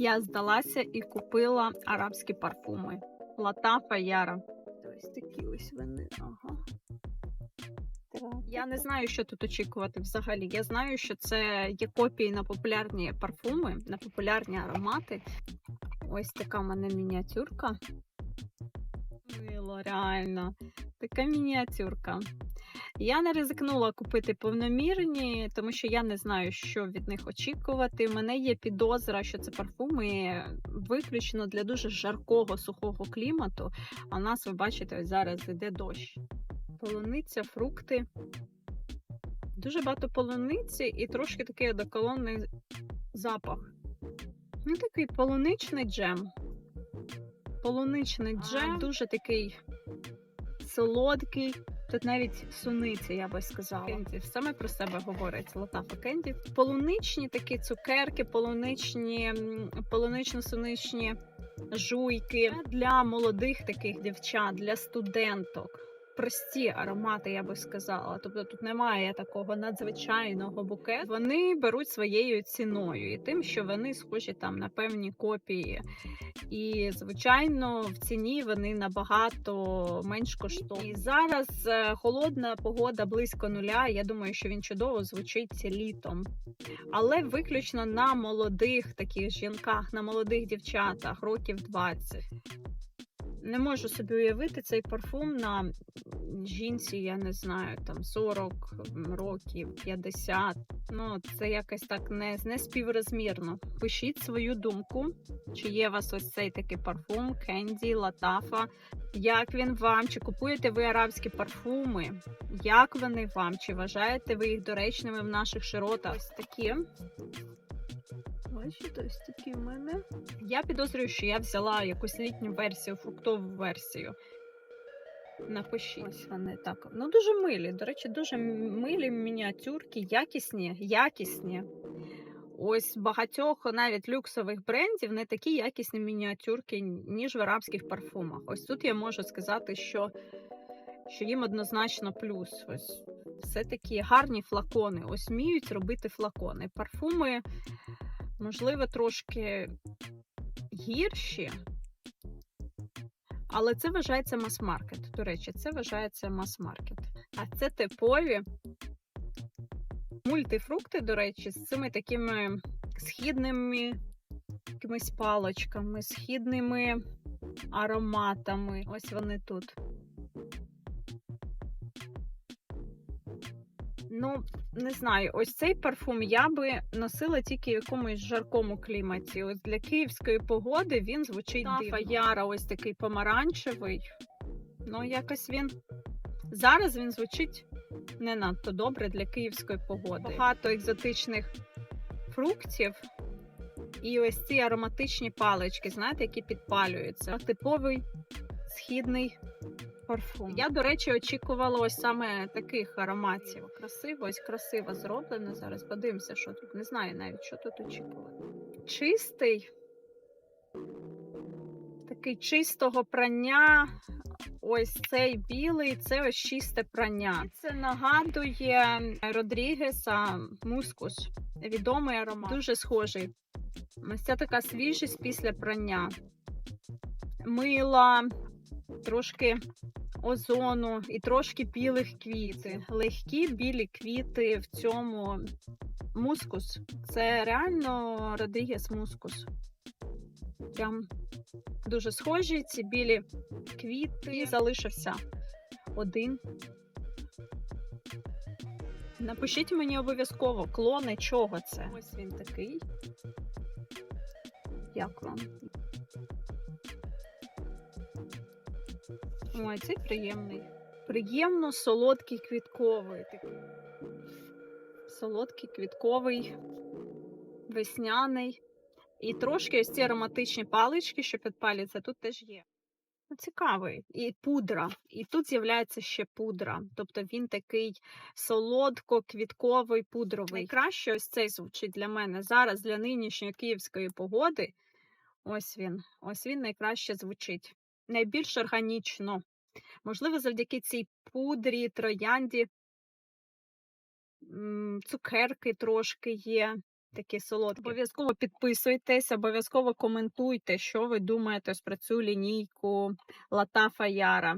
Я здалася і купила арабські парфуми. Латафа Яра. Ось такі ось вони. Ага. Я не знаю, що тут очікувати взагалі. Я знаю, що це є копії на популярні парфуми, на популярні аромати. Ось така в мене мініатюрка. Мило, реально. Така мініатюрка. Я не ризикнула купити повномірні, тому що я не знаю, що від них очікувати. У мене є підозра, що це парфуми виключно для дуже жаркого сухого клімату. А у нас, ви бачите, ось зараз іде дощ. Полуниця, фрукти. Дуже багато полуниці і трошки такий одеколонний запах. Ну, такий полуничний джем. Полуничний джем, дуже такий солодкий. Тут навіть суниця, я би сказала. Кенді саме про себе говорить Латафа Кенді. Полуничні такі цукерки, полуничні, полунично-суничні жуйки для молодих таких дівчат, для студенток. Прості аромати, я би сказала. Тобто тут немає такого надзвичайного букету. Вони беруть своєю ціною і тим, що вони схожі там на певні копії. І, звичайно, в ціні вони набагато менш коштовні. І зараз е, холодна погода близько нуля. Я думаю, що він чудово звучить літом. Але виключно на молодих таких жінках, на молодих дівчатах, років 20. Не можу собі уявити цей парфум на жінці, я не знаю, там 40 років, 50. Ну, це якось так не, не співрозмірно. Пишіть свою думку, чи є у вас ось цей такий парфум, Кенді, Латафа. Як він вам? Чи купуєте ви арабські парфуми? Як вони вам? Чи вважаєте ви їх доречними в наших широтах? Ось такі. Бачите, ось такі в мене. Я підозрюю, що я взяла якусь літню версію, фруктову версію. Напишіть. Ось вони так. Ну, дуже милі. До речі, дуже милі мініатюрки, якісні, якісні. Ось багатьох навіть люксових брендів не такі якісні мініатюрки, ніж в арабських парфумах. Ось тут я можу сказати, що, що їм однозначно плюс. Ось все такі гарні флакони. Ось вміють робити флакони. Парфуми, можливо, трошки гірші. Але це вважається мас-маркет. До речі, це вважається мас-маркет. А це типові мультифрукти, до речі, з цими такими східними якимись палочками, східними ароматами. Ось вони тут. Ну, не знаю, ось цей парфум я би носила тільки в якомусь жаркому кліматі. Ось для київської погоди він звучить дивно. Яра ось такий помаранчевий. Ну, якось він. Зараз він звучить не надто добре для київської погоди. Багато екзотичних фруктів. І ось ці ароматичні палички, знаєте, які підпалюються. Типовий східний парфум. Я, до речі, очікувала ось саме таких ароматів. Красиво, ось красиво зроблено. Зараз подивимося, що тут. Не знаю навіть, що тут очікувати. Чистий, такий чистого прання. Ось цей білий, це ось чисте прання. Це нагадує Родрігеса Мускус. Відомий аромат. Дуже схожий. Ось ця така свіжість після прання. Мила, трошки озону і трошки білих квіти. Легкі білі квіти в цьому мускус. Це реально Родрігес мускус. Прям дуже схожі ці білі квіти. І залишився один. Напишіть мені обов'язково клони чого це. Ось він такий. Як вам? Ой, цей приємний. Приємно солодкий квітковий. Солодкий квітковий, весняний. І трошки ось ці ароматичні палички, що підпалюються, тут теж є. Ну, Цікавий. І пудра. І тут з'являється ще пудра. Тобто він такий солодко-квітковий, пудровий. Найкраще ось цей звучить для мене зараз для нинішньої київської погоди. Ось він. Ось він найкраще звучить. Найбільш органічно. Можливо, завдяки цій пудрі, троянді, цукерки трошки є. Такі солодкі. Обов'язково підписуйтесь, обов'язково коментуйте, що ви думаєте про цю лінійку Латафа Яра.